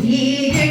Yeah.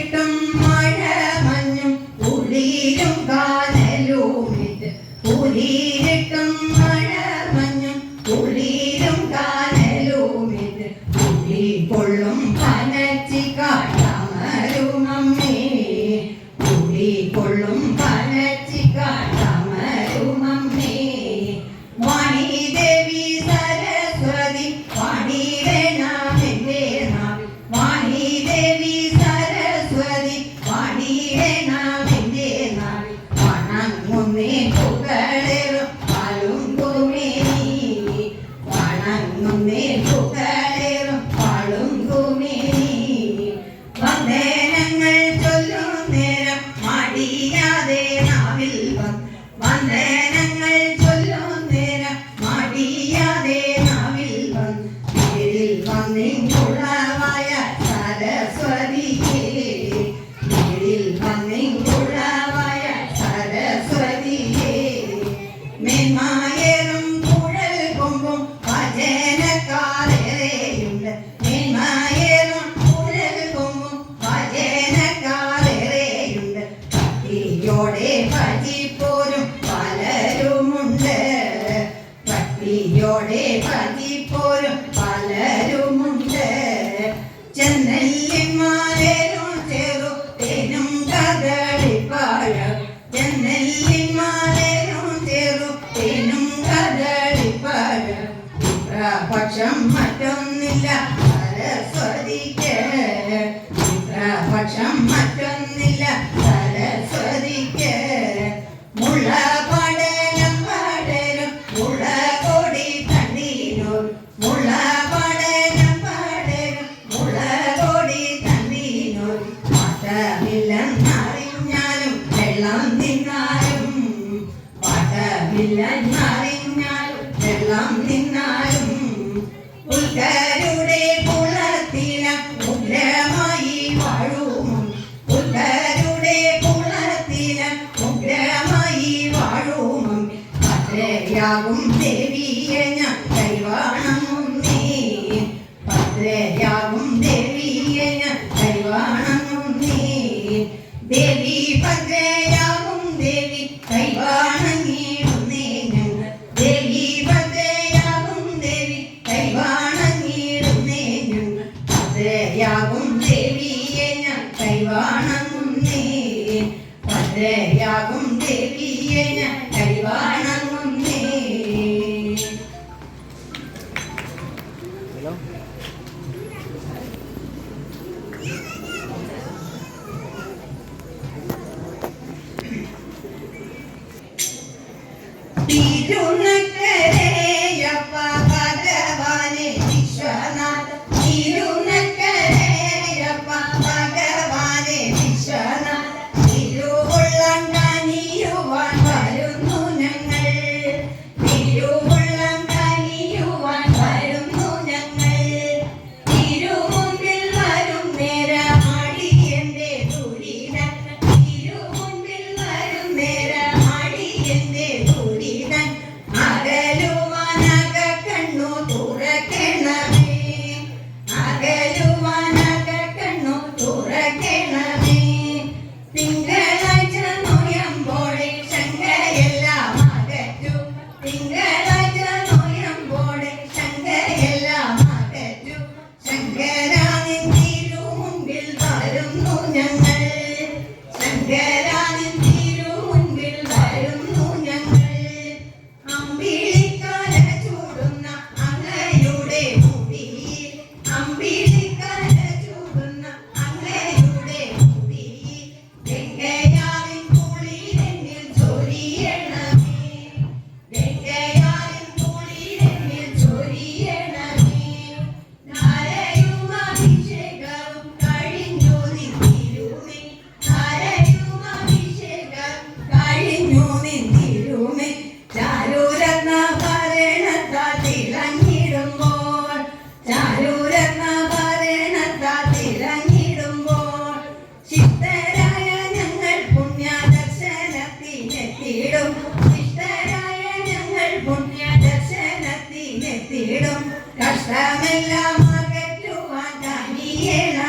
പോലും പലരുമുണ്ട്. ജനല്ലിമാരും ചെറുത്തേനും കദളിപ്പാഴ ജനല്ലിമാരും ചെറുത്തേനും കദളിപ്പാഴ പക്ഷം മറ്റൊന്നില്ല. തിന്നാലും പുല്ലരുടെ പുണത്തില ഉഗ്രമായി വാഴും പുല്ലരുടെ പുണത്തില ഉഗ്രമായി വാഴും ഭദ്രയാകും ദേവിയെ ഞാൻ നീ ഭദ്രയാകും ദേവിയെ ഞാൻ നീ ദേവി ഭദ്രയ Be you next. തേടും കഷ്ടമെല്ലാം അകറ്റുവാൻ തനിയേണം